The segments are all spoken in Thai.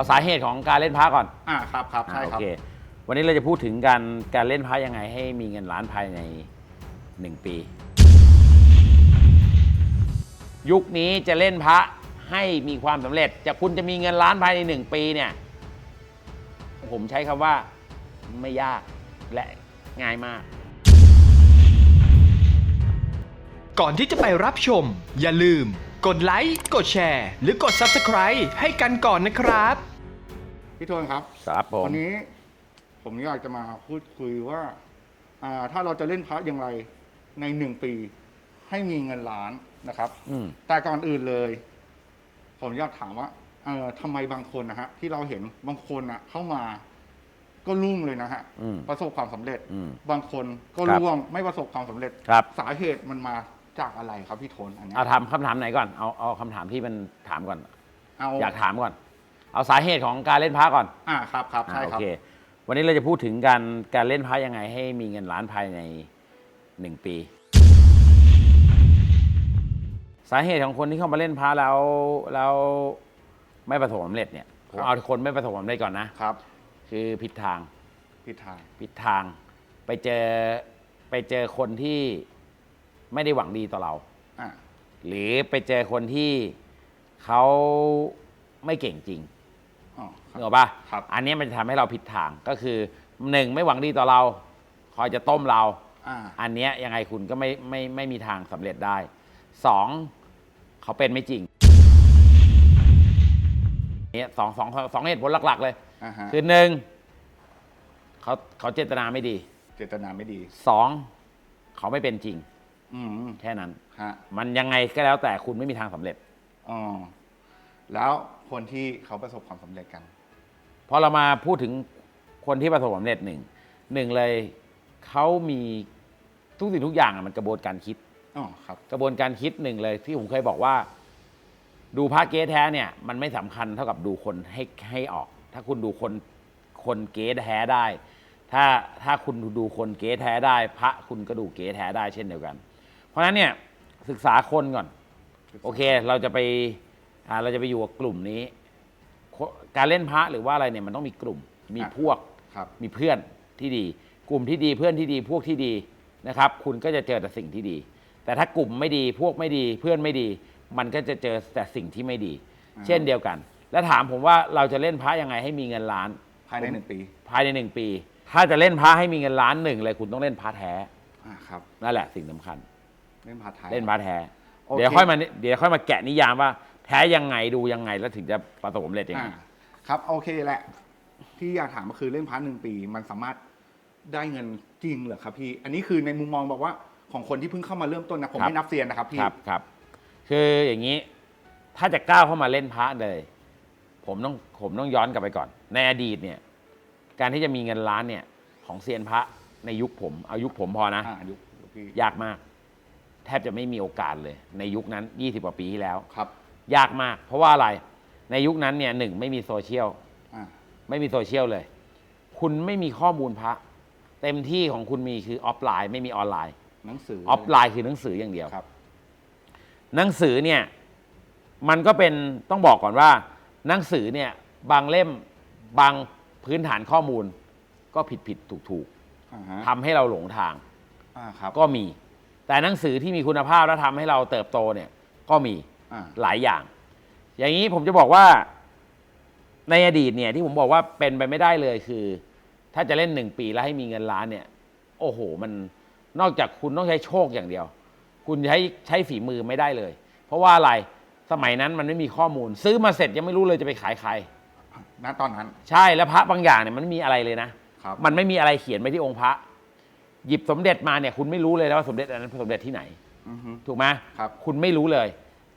เอาสาเหตุของการเล่นพระก่อนอ่าครับครับอ่าใช่โอครับ เค วันนี้เราจะพูดถึงการการเล่นพระยังไงให้มีเงินล้านภายในหนึ่งปี ยุคนี้จะเล่นพระให้มีความสำเร็จ จะคุณจะมีเงินล้านภายในหนึ่งปีเนี่ย ผมใช้คำว่าไม่ยากและง่ายมาก ก่อนที่จะไปรับชม อย่าลืม กดไลค์ กดแชร์ หรือกด Subscribe ให้กันก่อนนะครับ พี่โทนครับครับผมวันนี้ผมอยากจะมาพูดคุยว่าอ่า ถ้าเราจะเล่นพระอย่างไรในหนึ่งปี ให้มีเงินล้านนะครับ อืมแต่ก่อนอื่นเลย ผมอยากถามว่าเอ่อทำไมบางคนนะฮะ ที่เราเห็นบางคนอะเข้ามาก็รุ่งเลยนะฮะ อืม ประสบความสำเร็จ อืม บางคนก็ครับ ร่วงไม่ประสบความสำเร็จ ครับสาเหตุมันมาจากอะไรครับพี่โทนอันเนี้ยเอาทำคำถามไหนก่อนเอาเอาคำถามที่มันถามก่อน เอาอยากถามก่อน เอาสาเหตุของการเล่นพระก่อนอ่าครับครับอ่าใช่โอครับ เค วันนี้เราจะพูดถึงการการเล่นพระยังไงให้มีเงินล้านภายในหนึ่งปี สาเหตุของคนที่เข้ามาเล่นพระแล้วแล้วไม่ประสบความสำเร็จเนี่ยผมเอาคนไม่ประสบความสำเร็จก่อนนะ ครับคือผิดทาง ผิดทาง ผิดทางไปเจอไปเจอคนที่ไม่ได้หวังดีต่อเรา อ่าหรือไปเจอคนที่เขาไม่เก่งจริงอ๋อค นึรับกออกปะครับ อันนี้มันจะทำให้เราผิดทางก็คือหนึ่งไม่หวังดีต่อเรา คอยจะต้มเรา อ่า อันเนี้ยยังไงคุณก็ไม่ไม่ไม่มีทางสำเร็จได้สองเขาเป็นไม่จริงเนี่ยสองสองสองเหตุผลหลัก ๆ เลย อ่าฮะ คือหนึ่งเขาเขาเจตนาไม่ดีเจตนาไม่ดี สองเขาไม่เป็นจริง อืมแค่นั้น ฮะมันยังไงก็แล้วแต่คุณไม่มีทางสำเร็จ อ๋อแล้วคนที่เขาประสบความสำเร็จกัน พอเรามาพูดถึงคนที่ประสบความสำเร็จหนึ่งหนึ่งเลยเขามีทุกสิ่งทุกอย่างอะมันกระบวนการคิด อ๋อครับ กระบวนการคิดหนึ่งเลยที่ผมเคยบอกว่า ดูพระเก๊แท้เนี่ย มันไม่สำคัญเท่ากับดูคนให้ให้ออก ถ้าคุณดูคนคนเก๊แท้ได้ ถ้าถ้าคุณดูคนเก๊แท้ได้ พระคุณก็ดูเก๊แท้ได้เช่นเดียวกัน เพราะฉะนั้นเนี่ยศึกษาคนก่อน โอเค เราจะไปอ่าเราจะไปอยู่กับกลุ่มนี้โค การเล่นพระหรือว่าอะไรเนี่ยมันต้องมีกลุ่ม มีอะพวก ครับ มีเพื่อนที่ดี กลุ่มที่ดีเพื่อนที่ดีพวกที่ดีนะครับ คุณก็จะเจอแต่สิ่งที่ดี แต่ถ้ากลุ่มไม่ดีพวกไม่ดีเพื่อนไม่ดี มันก็จะเจอแต่สิ่งที่ไม่ดีอ่าเช่นเดียวกัน แล้วถามผมว่าเราจะเล่นพระยังไงให้มีเงินล้าน ภายในหนึ่งปี ภายในหนึ่งปี ถ้าจะเล่นพระให้มีเงินล้านหนึ่งเลยคุณต้องเล่นพระแท้อ่าครับ นั่นแหละสิ่งสำคัญ เล่นพาร์ทไทย เล่นพระแท้ โอเค เดี๋ยวค่อยมาเดี๋ยวค่อยมาแกะนิยามว่า แท้ยังไงดูยังไงแล้วถึงจะประสบความสำเร็จยังอ่าไงครับโอเคแหละ ที่อยากถามก็คือเล่นพาร์ทหนึ่งปี มันสามารถได้เงินจริงเหรอครับพี่ อันนี้คือในมุมมองบอกว่าของคนที่เพิ่งเข้ามาเริ่มต้นนะผมครับ ไม่นับเซียนนะครับพี่ ครับครับ คืออย่างนี้ถ้าจะก้าวเข้ามาเล่นพระเลย ผมต้องผมต้องย้อนกลับไปก่อน ในอดีตเนี่ย การที่จะมีเงินล้านเนี่ย ของเซียนพระในยุคผม เอายุคผมพอนะ อ่ายุคยุคพี่ยากมาก แทบจะไม่มีโอกาสเลย ในยุคนั้น 20 กว่าปีที่แล้ว ครับ ยากมาก เพราะว่าอะไร ในยุคนั้นเนี่ยหนึ่งไม่มีโซเชียลอ่าไม่มีโซเชียลเลย คุณไม่มีข้อมูลพระ เต็มที่ของคุณมีคือออฟไลน์ ไม่มีออนไลน์ หนังสือออฟไลน์คือหนังสืออย่างเดียว ครับ หนังสือเนี่ยมันก็เป็นต้องบอกก่อนว่า หนังสือเนี่ยบางเล่มบางพื้นฐานข้อมูล ก็ผิดผิดถูกถูกอ่าฮะทำให้เราหลงทาง อ่าครับ ก็มี แต่หนังสือที่มีคุณภาพและทำให้เราเติบโตเนี่ยก็มี อ่า หลายอย่าง อย่างนี้ผมจะบอกว่า ในอดีตเนี่ยที่ผมบอกว่าเป็นไปไม่ได้เลยคือ ถ้าจะเล่นหนึ่งปีแล้วให้มีเงินล้านเนี่ย โอ้โห มันนอกจากคุณต้องใช้โชคอย่างเดียว คุณใช้ใช้ฝีมือไม่ได้เลย เพราะว่าอะไรสมัยนั้นมันไม่มีข้อมูล ซื้อมาเสร็จยังไม่รู้เลยจะไปขายใคร ณตอนนั้น ใช่แล้วพระบางอย่างเนี่ยมันไม่มีอะไรเลยนะครับ มันไม่มีอะไรเขียนไว้ที่องค์พระ หยิบสมเด็จมาเนี่ยคุณไม่รู้เลยนะว่าสมเด็จอันนั้นสมเด็จที่ไหน อือฮึ ถูกไหมครับ คุณไม่รู้เลย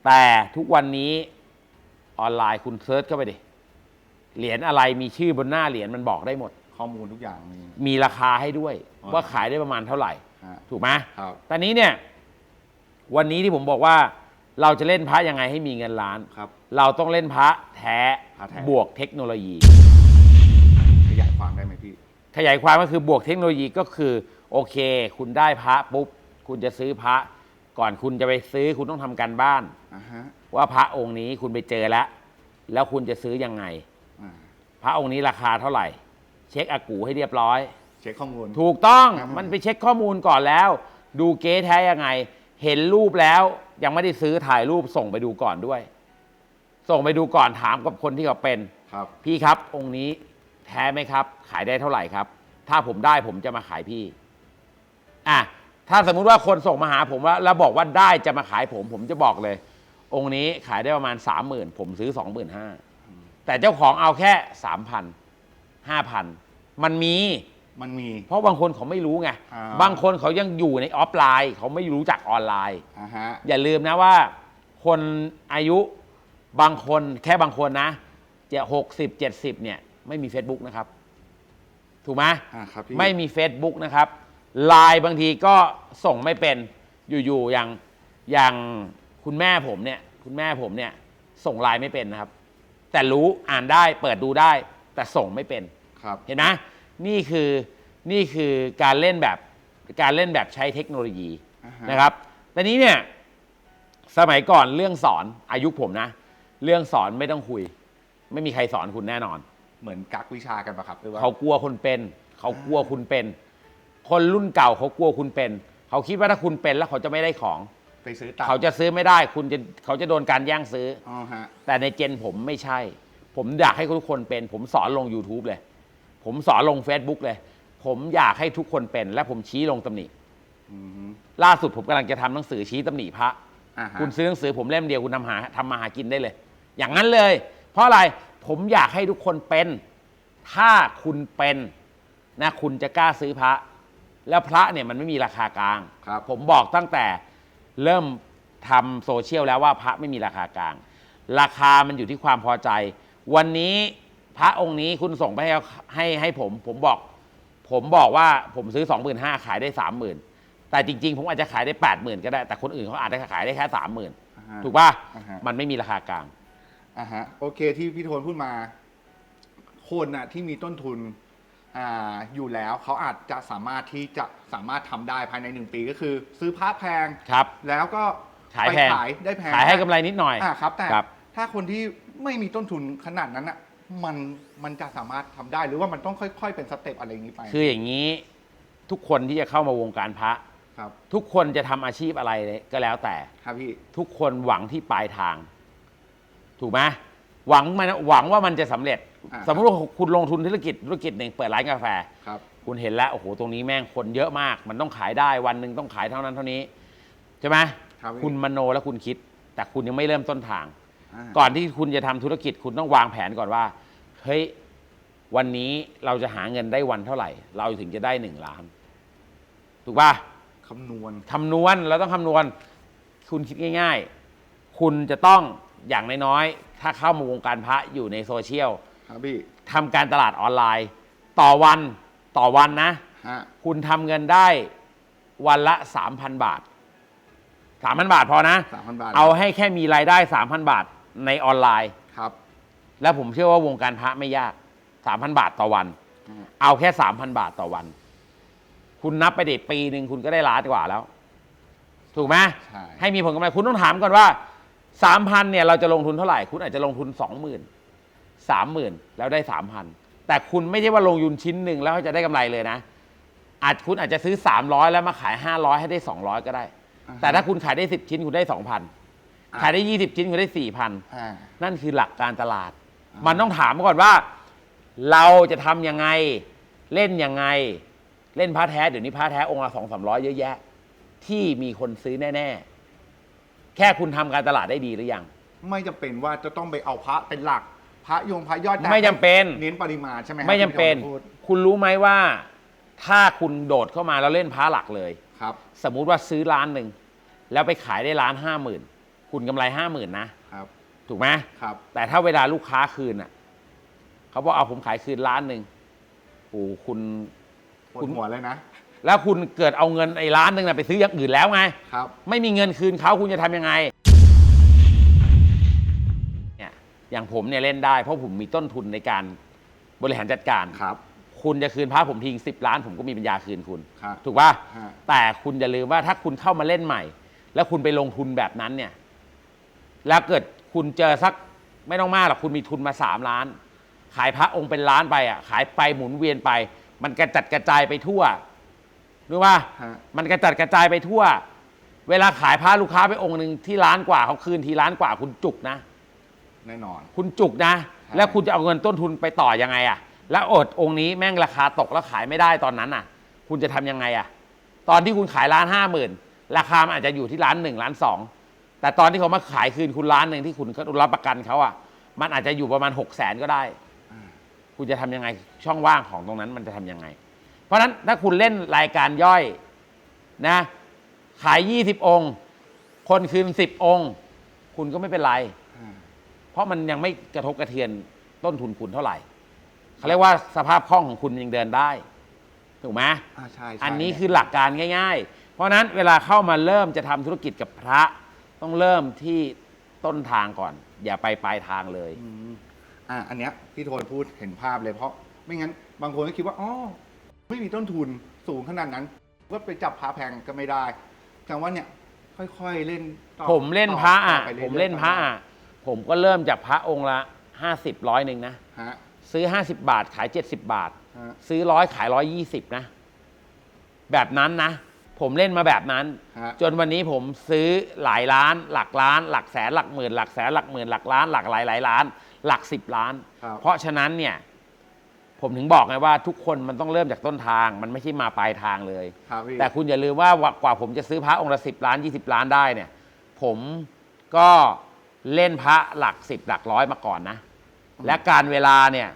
แต่ทุกวันนี้ออนไลน์คุณเซิร์ชเข้าไปดิ เหรียญอะไรมีชื่อบนหน้าเหรียญมันบอกได้หมด ข้อมูลทุกอย่างมี มีราคาให้ด้วยอ๋อว่าขายได้ประมาณเท่าไหร่ ฮะถูกไหมครับ ตอนนี้เนี่ย วันนี้ที่ผมบอกว่าเราจะเล่นพระยังไงให้มีเงินล้าน ครับ เราต้องเล่นพระแท้พระแท้ บวกเทคโนโลยี ขยายความได้ไหมพี่ ขยายความก็คือบวกเทคโนโลยีก็คือ โอเค คุณได้พระปุ๊บ คุณจะซื้อพระ ก่อนคุณจะไปซื้อคุณต้องทำการบ้าน อ่าฮะว่าพระองค์นี้คุณไปเจอแล้ว แล้วคุณจะซื้อยังไง อ่าพระองค์นี้ราคาเท่าไหร่ เช็คอากูให้เรียบร้อย เช็คข้อมูล ถูกต้องครับ มันไปเช็คข้อมูลก่อนแล้ว ดูเก๊แท้ยังไง เห็นรูปแล้วยังไม่ได้ซื้อถ่ายรูปส่งไปดูก่อนด้วย ส่งไปดูก่อนถามกับคนที่เขาเป็น ครับ พี่ครับ องค์นี้แท้ไหมครับ ขายได้เท่าไหร่ครับ ถ้าผมได้ผมจะมาขายพี่ อะ ถ้าสมมุติว่าคนส่งมาหาผมว่าแล้วบอกว่าได้จะมาขายผม ผมจะบอกเลย องค์นี้ขายได้ประมาณสามหมื่นผมซื้อสองหมื่นห้าแต่เจ้าของเอาแค่สามพันห้าพันมันมี มันมี เพราะบางคนเขาไม่รู้ไง อ่า บางคนเขายังอยู่ในออฟไลน์ เขาไม่รู้จักออนไลน์ อ่าฮะ อย่าลืมนะว่า คนอายุบางคนแค่บางคนนะจะหกสิบเจ็ดสิบเนี่ย ไม่มี Facebook นะครับ ถูกไหมอ่าครับพี่ ไม่มี Facebook นะครับ ไลน์บางทีก็ส่งไม่เป็นอยู่ๆอย่างอย่างคุณแม่ผมเนี่ย คุณแม่ผมเนี่ย ส่งไลน์ไม่เป็นนะครับ แต่รู้อ่านได้เปิดดูได้ แต่ส่งไม่เป็นครับ เห็นไหมนี่คือนี่คือการเล่นแบบการเล่นแบบใช้เทคโนโลยีอ่าฮะ นะครับแต่นี้เนี่ยสมัยก่อนเรื่องสอนอายุผมนะ เรื่องสอนไม่ต้องคุย ไม่มีใครสอนคุณแน่นอน เหมือนกักวิชากันปะครับหรือว่า เขากลัวคุณเป็น เขากลัวคุณเป็น คนรุ่นเก่าเขากลัวคุณเป็น เขาคิดว่าถ้าคุณเป็นแล้วเขาจะไม่ได้ของ ไปซื้อตับเขาจะซื้อไม่ได้คุณจะเขาจะโดนการแย่งซื้อ อ๋อฮะ แต่ในเจนผมไม่ใช่ ผมอยากให้ทุกคนเป็น ผมสอนลง YouTube เลย ผมสอนลง Facebook เลย ผมอยากให้ทุกคนเป็น และผมชี้ลงตำหนิ อืมฮึล่าสุดผมกำลังจะทำหนังสือชี้ตำหนิพระ อ่าฮะคุณซื้อหนังสือผมเล่มเดียวคุณทำหาทำมาหากินได้เลย อย่างนั้นเลย เพราะอะไรผมอยากให้ทุกคนเป็น ถ้าคุณเป็นนะคุณจะกล้าซื้อพระ แล้วพระเนี่ยมันไม่มีราคากลาง ครับ ผมบอกตั้งแต่เริ่มทำโซเชียลแล้วว่าพระไม่มีราคากลาง ราคามันอยู่ที่ความพอใจ วันนี้พระองค์นี้คุณส่งไปให้ให้ให้ผม ผมบอก ผมบอกว่าผมซื้อ 25,000ขายได้ 30,000 แต่จริงๆ ผมอาจจะขายได้ 80,000 ก็ได้ แต่คนอื่นเขาอาจจะขายได้แค่ 30,000อ่าฮะถูกป่ะ อ่าฮะ มันไม่มีราคากลาง อ่าฮะโอเคที่พี่โทนพูดมาคนน่ะที่มีต้นทุน อ่าอยู่แล้วเขาอาจจะสามารถที่จะสามารถทำได้ภายในหนึ่งปีก็คือ ซื้อพระแพง ครับ แล้วก็ขายไปแพง ขายได้แพงขายให้กำไรนิดหน่อย อ่าครับ แต่ครับ ถ้าคนที่ไม่มีต้นทุนขนาดนั้นอะมันมันจะสามารถทำได้หรือว่ามันต้องค่อย ๆ เป็นสเต็ปอะไรอย่างนี้ไปคืออย่างนี้ทุกคนที่จะเข้ามาวงการพระ ครับทุกคนจะทำอาชีพอะไรเลยก็แล้วแต่ ครับพี่ทุกคนหวังที่ปลายทาง ถูกไหมหวังมันหวังว่ามันจะสำเร็จ อ่าสมมติว่าคุณลงทุนธุรกิจธุรกิจหนึ่งเปิดร้านกาแฟ ครับ คุณเห็นแล้วโอ้โหตรงนี้แม่งคนเยอะมาก มันต้องขายได้วันหนึ่งต้องขายเท่านั้นเท่านี้ใช่ไหมครับพี่ คุณมโนแล้วคุณคิด แต่คุณยังไม่เริ่มต้นทางาก่อนที่คุณจะทำธุรกิจคุณต้องวางแผนก่อนว่า เฮ้ย วันนี้เราจะหาเงินได้วันเท่าไหร่ เราถึงจะได้หนึ่งล้าน ถูกป่ะคำนวณ คำนวณเราต้องคำนวณ คุณคิดง่าย ๆ คุณจะต้องอย่างน้อยๆถ้าเข้ามาวงการพระอยู่ในโซเชียล ครับพี่ทำการตลาดออนไลน์ ต่อวันต่อวันนะ ฮะคุณทำเงินได้วันละ 3,000 บาท 3,000 บาทพอนะ สามพันบาทเอาให้แค่มีรายได้ 3,000 บาทในออนไลน์ ครับแล้วผมเชื่อว่าวงการพระไม่ยาก 3,000 บาทต่อวันอืมเอาแค่ 3,000 บาทต่อวัน คุณนับไปเด็ปีหนึ่งคุณก็ได้ล้านกว่าแล้ว ถูกไหม ใช่ให้มีผลกำไรคุณต้องถามก่อนว่า 3,000เนี่ยเราจะลงทุนเท่าไหร่ คุณอาจจะลงทุน 20,000 30,000แล้วได้3,000แต่คุณไม่ใช่ว่าลงยุนชิ้นหนึ่งแล้วจะได้กำไรเลยนะ อาจคุณอาจจะซื้อ 300 แล้วมาขาย 500 ให้ได้ 200 ก็ได้อ่าฮะแต่ถ้าคุณขายได้ 10 ชิ้นคุณได้ 2,000 ขายได้ 20 ชิ้นคุณได้ 4,000อ่านั่นคือหลักการตลาดอ่ามัมันต้องถามก่อนว่า เราจะทำยังไงเล่นยังไง เล่นพระแท้เดี๋ยวนี้พระแท้องค์ละสองสามร้อยเยอะแยะ ที่มีคนซื้อแน่ ๆ แค่คุณทำการตลาดได้ดีหรือยัง ไม่จำเป็นว่าจะต้องไปเอาพระเป็นหลัก พระยงพระยอดแต่ไม่จำเป็น เน้นปริมาณใช่ไหมครับไม่จำเป็น ที่พี่โทนพูดคุณรู้ไหมว่า ถ้าคุณโดดเข้ามาแล้วเล่นพระหลักเลย ครับ สมมุติว่าซื้อล้านหนึ่ง แล้วไปขายได้ล้านห้าหมื่นคุณกำไรห้าหมื่นนะครับถูกไหมครับแต่ถ้าเวลาลูกค้าคืนอะเขาบอกเอาผมขายคืนล้านหนึ่งโอ้คุณ ปวคุดณหัวเลยนะแล้วคุณเกิดเอาเงินไอ้ล้านหนึ่งนะไปซื้ออย่างอื่นแล้วไง ครับ ไม่มีเงินคืนเขาคุณจะทำยังไง อย่างผมเนี่ยเล่นได้เพราะผมมีต้นทุนในการบริหารจัดการ ครับ คุณจะคืนพระผมทิ้งสิบล้าน ผมก็มีปัญญาคืนคุณ ครับถูกป่ะ ฮะ แต่คุณอย่าลืมว่าถ้าคุณเข้ามาเล่นใหม่ แล้วคุณไปลงทุนแบบนั้นเนี่ย แล้วเกิดคุณเจอสักไม่ต้องมากหรอกคุณมีทุนมาสามล้าน ขายพระองค์เป็นล้านไปอะ ขายไปหมุนเวียนไป มันกระจัดกระจายไปทั่วรู้ป่ะฮะ มันกระจัดกระจายไปทั่ว เวลาขายพระลูกค้าไปองค์หนึ่งที่ล้านกว่าเขาคืนทีล้านกว่าคุณจุกนะ แน่นอน คุณจุกนะใช่แล้วคุณจะเอาเงินต้นทุนไปต่อยังไงอะแล้วอดองค์นี้แม่งราคาตกแล้วขายไม่ได้ตอนนั้นอะ คุณจะทำยังไงอะตอนที่คุณขายล้านห้าหมื่นราคามันอาจจะอยู่ที่ล้านหนึ่งล้านสองแต่ตอนที่เขามาขายคืนคุณล้านหนึ่งที่คุณก็รับประกันเขาอะ มันอาจจะอยู่ประมาณหกแสนก็ได้อ่าคุณจะทำยังไงช่องว่างของตรงนั้นมันจะทำยังไง เพราะฉะนั้นถ้าคุณเล่นรายการย่อยนะ ขาย 20 องค์ คนคืน 10 องค์ คุณก็ไม่เป็นไรอ่า เพราะมันยังไม่กระทบกระเทือนต้นทุนคุณเท่าไหร่เขาเรียกว่าสภาพคล่องของคุณยังเดินได้ถูกไหมอ่าใช่ใช่อันนี้คือหลักการง่าย ๆ เพราะฉะนั้นเวลาเข้ามาเริ่มจะทำธุรกิจกับพระ ต้องเริ่มที่ต้นทางก่อน อย่าไปปลายทางเลยอืมอ่าอันเนี้ยพี่โทนพูดเห็นภาพเลยเพราะ ไม่งั้นบางคนก็คิดว่าอ๋อไม่มีต้นทุนสูงขนาดนั้นก็ไปจับพาแพงก็ไม่ได้แต่ว่าเนี่ยค่อยๆเล่นต่อผมเล่นพระอะต่ไปอยๆผมเล่นพระอะ ผมก็เริ่มจากพระองค์ละห้าสิบร้อยหนึ่งนะ ฮะ ซื้อ 50 บาทขาย 70 บาท ฮะ ซื้อร้อยขายร้อยยี่สิบนะ แบบนั้นนะ ผมเล่นมาแบบนั้น ฮะ จนวันนี้ผมซื้อหลายล้าน หลักล้าน หลักแสนหลักหมื่น หลักแสนหลักหมื่นหลักล้าน หลักหลายหลายล้าน หลักสิบล้าน ครับ เพราะฉะนั้นเนี่ย ผมถึงบอกไงว่าทุกคนมันต้องเริ่มจากต้นทาง มันไม่ใช่มาปลายทางเลย ครับพี่แต่คุณอย่าลืมว่ากว่าผมจะซื้อพระองค์ละสิบล้านยี่สิบล้านได้เนี่ย ผมก็ เล่นพระหลักสิบหลักร้อยมาก่อนนะ และการเวลาเนี่ย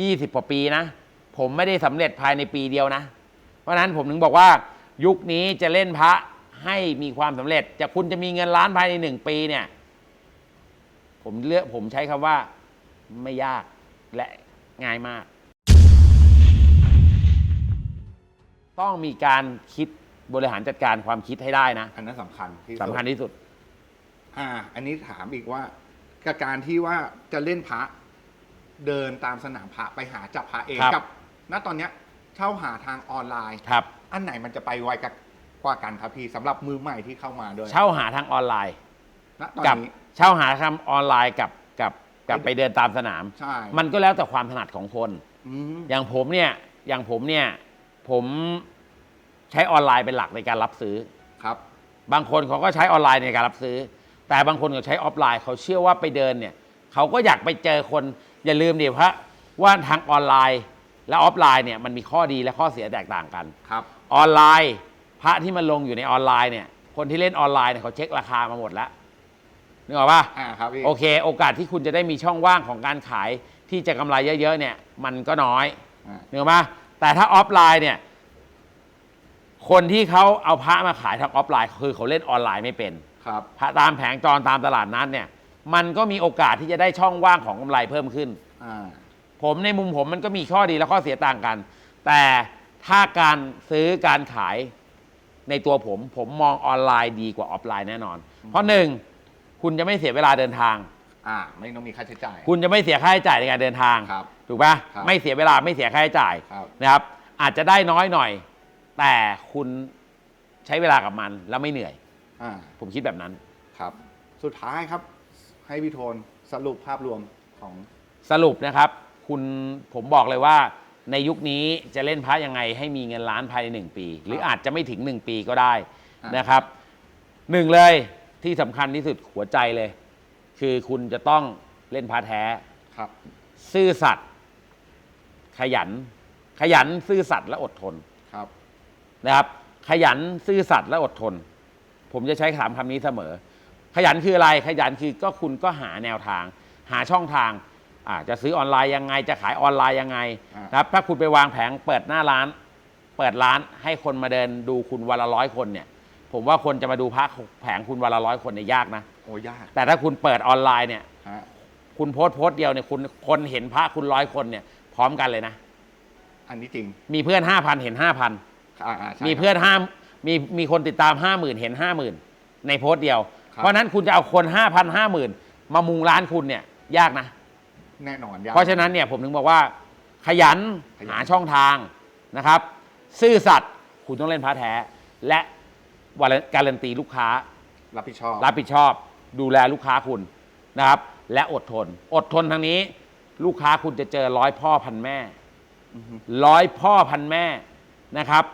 ยี่สิบกว่าปีนะ ผมไม่ได้สำเร็จภายในปีเดียวนะ เพราะฉะนั้นผมถึงบอกว่า ยุคนี้จะเล่นพระให้มีความสำเร็จ จะคุณจะมีเงินล้านภายในหนึ่งปีเนี่ย ผมเลือกผมใช้คำว่าไม่ยากและง่ายมาก ต้องมีการคิดบริหารจัดการความคิดให้ได้นะ อันนั้นสำคัญที่สุด สำคัญที่สุด อ่า อันนี้ถามอีกว่ากับการที่ว่าจะเล่นพระเดินตามสนามพระไปหาจับพระเองครับ กับ ณตอนเนี้ยเช่าหาทางออนไลน์ ครับ อันไหนมันจะไปไวกับกว่ากันครับพี่สำหรับมือใหม่ที่เข้ามาด้วยเช่าหาทางออนไลน์ ณตอนกับนี้ เช่าหาทางออนไลน์กับกับกับไปเดินตามสนาม ใช่มันก็แล้วแต่ความถนัดของคน อืมอย่างผมเนี่ยอย่างผมเนี่ยผมใช้ออนไลน์เป็นหลักในการรับซื้อ ครับ บางคนเขาก็ใช้ออนไลน์ในการรับซื้อ แต่บางคนเขาใช้ออฟไลน์เขาเชื่อว่าไปเดินเนี่ยเขาก็อยากไปเจอคนอย่าลืมดิพระว่าทางออนไลน์และออฟไลน์เนี่ยมันมีข้อดีและข้อเสียแตกต่างกันครับ ออนไลน์ พระที่มันลงอยู่ในออนไลน์เนี่ยคนที่เล่นออนไลน์เนี่ยเขาเช็คราคามาหมดแล้วนึกออกปะอ่าครับพี่โอเค โอกาสที่คุณจะได้มีช่องว่างของการขายที่จะกำไรเยอะๆเนี่ยมันก็น้อยอ่านึกออกปะแต่ถ้าออฟไลน์เนี่ยคนที่เขาเอาพระมาขายทางออฟไลน์คือเขาเล่นออนไลน์ไม่เป็น ครับพระตามแผงจรตามตลาดนัดเนี่ยมันก็มีโอกาสที่จะได้ช่องว่างของกำไรเพิ่มขึ้น อ่า ผมในมุมผมมันก็มีข้อดีและข้อเสียต่างกัน แต่ถ้าการซื้อการขายในตัวผม ผมมองออนไลน์ดีกว่าออฟไลน์แน่นอน เพราะหนึ่งคุณจะไม่เสียเวลาเดินทาง อ่า ไม่ต้องมีค่าใช้จ่าย คุณจะไม่เสียค่าใช้จ่ายในการเดินทาง ครับถูกปะครับไม่เสียเวลาไม่เสียค่าใช้จ่ายครับ นะครับ อาจจะได้น้อยหน่อย แต่คุณใช้เวลากับมันแล้วไม่เหนื่อย อ่าผมคิดแบบนั้น ครับ สุดท้ายครับ ให้พี่โทนสรุปภาพรวมของสรุปนะครับ คุณผมบอกเลยว่าในยุคนี้จะเล่นพระยังไงให้มีเงินล้านภายในหนึ่งปี หรืออาจจะไม่ถึงหนึ่งปีก็ได้อะนะครับหนึ่งเลยที่สำคัญที่สุดหัวใจเลย คือคุณจะต้องเล่นพระแท้ครับ ซื่อสัตย์ขยัน ขยันซื่อสัตย์และอดทนครับนะครับ ขยันซื่อสัตย์และอดทน ผมจะใช้ถามคำนี้เสมอ ขยันคืออะไรขยันคือก็คุณก็หาแนวทาง หาช่องทางอ่าจะซื้อออนไลน์ยังไง จะขายออนไลน์ยังไงอ่านะครับถ้าคุณไปวางแผงเปิดหน้าร้าน เปิดร้านให้คนมาเดินดูคุณวันละร้อยคนเนี่ย ผมว่าคนจะมาดูพระแผงคุณวันละร้อยคนเนี่ยยากนะ โอ้ยากแต่ถ้าคุณเปิดออนไลน์เนี่ย ฮะคุณโพสต์โพสต์เดียวเนี่ยคุณคนเห็นพระคุณร้อยคนเนี่ยพร้อมกันเลยนะ อันนี้จริงมีเพื่อนห้าพันเห็นห้าพันอ่าอ่าใช่มีครับเพื่อนห้า มีมีคนติดตามห้าหมื่นเห็นห้าหมื่นในโพสต์เดียวครับเพราะฉะนั้นคุณจะเอาคนห้าพันห้าหมื่นมามุงร้านคุณเนี่ยยากนะ แน่นอนยากเพราะฉะนั้นเนี่ยผมถึงบอกว่า ขยันขยันหาช่องทางนะครับ ซื่อสัตย์คุณต้องเล่นพระแท้ และวาระการันตีลูกค้า รับผิดชอบ รับผิดชอบ ดูแลลูกค้าคุณนะครับ และอดทน อดทนทางนี้ ลูกค้าคุณจะเจอร้อยพ่อพันแม่ร้อยพ่อพันแม่นะครับ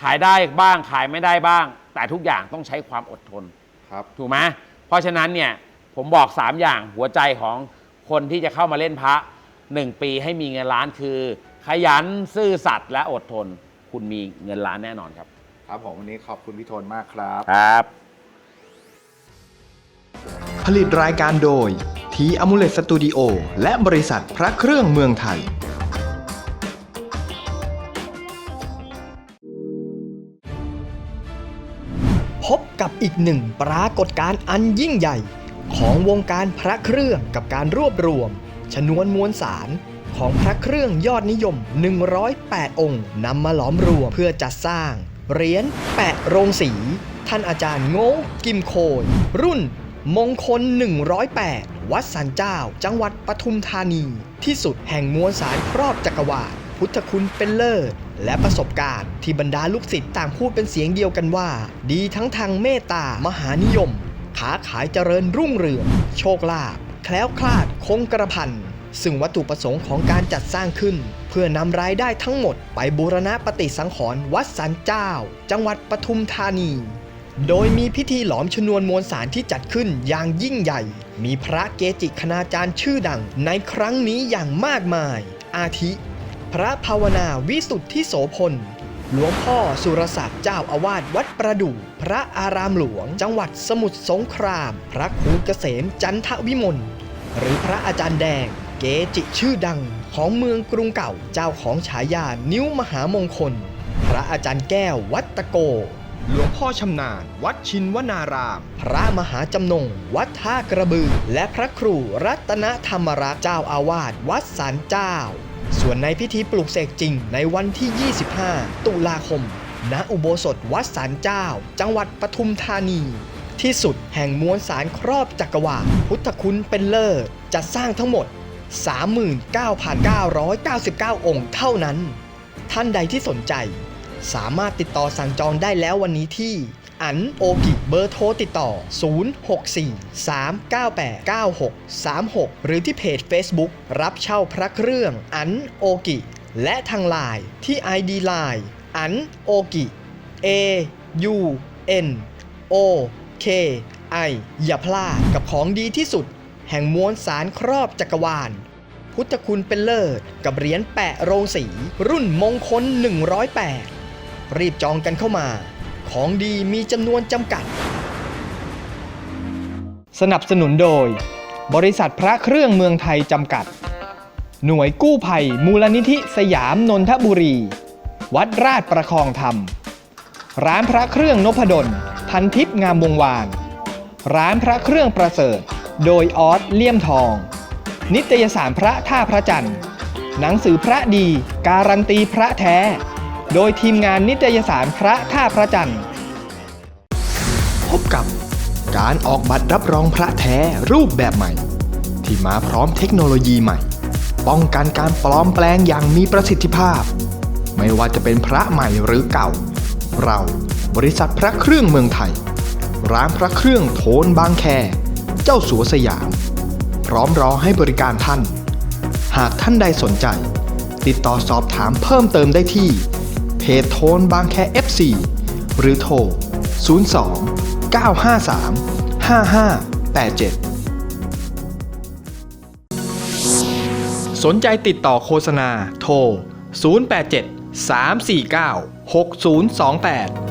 ขายได้บ้างขายไม่ได้บ้าง แต่ทุกอย่างต้องใช้ความอดทน ครับ ถูกไหมเพราะฉะนั้นเนี่ยผมบอก 3 อย่างหัวใจของคนที่จะเข้ามาเล่นพระ 1 ปีให้มีเงินล้านคือ ขยันซื่อสัตย์และอดทน คุณมีเงินล้านแน่นอนครับ ครับผมวันนี้ขอบคุณพี่โทนมากครับ ครับ ผลิตรายการโดยทีอมูเลตสตูดิโอและบริษัทพระเครื่องเมืองไทย พบกับอีกหนึ่งปรากฏการณ์อันยิ่งใหญ่ ของวงการพระเครื่องกับการรวบรวม ชนวนมวลสารของพระเครื่องยอดนิยม 108 องค์นำมาหลอมรวมเพื่อจัดสร้างเหรียญแปะโรงสี ท่านอาจารย์โง่กิมโคยรุ่นมงคล 108 วัดสันเจ้า จังหวัดปทุมธานี ที่สุดแห่งมวลสารครอบจักรวาลพุทธคุณเป็นเลิศ และประสบการณ์ที่บรรดาลูกศิษย์ต่างพูดเป็นเสียงเดียวกันว่า ดีทั้งทางเมตตามหานิยมขาขายเจริญรุ่งเรือง โชคลาภแคล้วคลาดคงกระพันซึ่งวัตถุประสงค์ของการจัดสร้างขึ้น เพื่อนำรายได้ทั้งหมดไปบูรณะปฏิสังขรณ์วัดสันเจ้า จังหวัดปทุมธานี โดยมีพิธีหลอมชนวนมวลสารที่จัดขึ้นอย่างยิ่งใหญ่ มีพระเกจิคณาจารย์ชื่อดังในครั้งนี้อย่างมากมาย อาทิ พระภาวนาวิสุทธิโสพล หลวงพ่อสุรศักดิ์เจ้าอาวาสวัดประดู่พระอารามหลวง จังหวัดสมุทรสงคราม พระครูเกษมจันทวิมลหรือพระอาจารย์แดง เกจิชื่อดังของเมืองกรุงเก่าเจ้าของฉายานิ้วมหามงคล พระอาจารย์แก้ววัดตะโก หลวงพ่อชำนาญ วัดชินวนาราม พระมหาจำนง วัดท่ากระบือ และพระครูรัตนธรรมรักษ์เจ้าอาวาสวัดสารเจ้า ส่วนในพิธีปลุกเสกจริงในวันที่ 25 ตุลาคม ณ อุโบสถวัดสารเจ้า จังหวัดปทุมธานี ที่สุดแห่งมวลสารครอบจักรวาลพุทธคุณเป็นเลิศจัดสร้างทั้งหมด 39,999 องค์เท่านั้น ท่านใดที่สนใจ สามารถติดต่อสั่งจองได้แล้ววันนี้ที่ อันโอกิเบอร์โทรติดต่อ 064-398-9636 หรือที่เพจ Facebook รับเช่าพระเครื่องอันโอกิ และทางไลน์ที่ ID Line อันโอกิ A U N O K I อย่าพลาดกับของดีที่สุด แห่งมวลสารครอบจักรวาล พุทธคุณเป็นเลิศกับเหรียญแปะโรงสี รุ่นมงคล 108 รีบจองกันเข้ามา ของดีมีจำนวนจำกัด สนับสนุนโดย บริษัทพระเครื่องเมืองไทยจำกัด หน่วยกู้ภัย มูลนิธิสยามนนทบุรี วัดราชประคองธรรม ร้านพระเครื่องนพดล พันทิพย์งามวงวาน ร้านพระเครื่องประเสริฐ โดยออสเลี่ยมทอง นิตยสารพระท่าพระจันทร์ หนังสือพระดี การันตีพระแท้ โดยทีมงานนิตยสารพระท่าพระจันทร์ พบกับการออกบัตรรับรองพระแท้รูปแบบใหม่ ที่มาพร้อมเทคโนโลยีใหม่ ป้องกันการปลอมแปลงอย่างมีประสิทธิภาพ ไม่ว่าจะเป็นพระใหม่หรือเก่า เราบริษัทพระเครื่องเมืองไทย ร้านพระเครื่องโทนบางแค เจ้าสัวสยาม พร้อมรอให้บริการท่าน หากท่านใดสนใจ ติดต่อสอบถามเพิ่มเติมได้ที่ เพจโทนบางแค FC หรือโทร 02 953 5587 สนใจติดต่อโฆษณาโทร 087 349 6028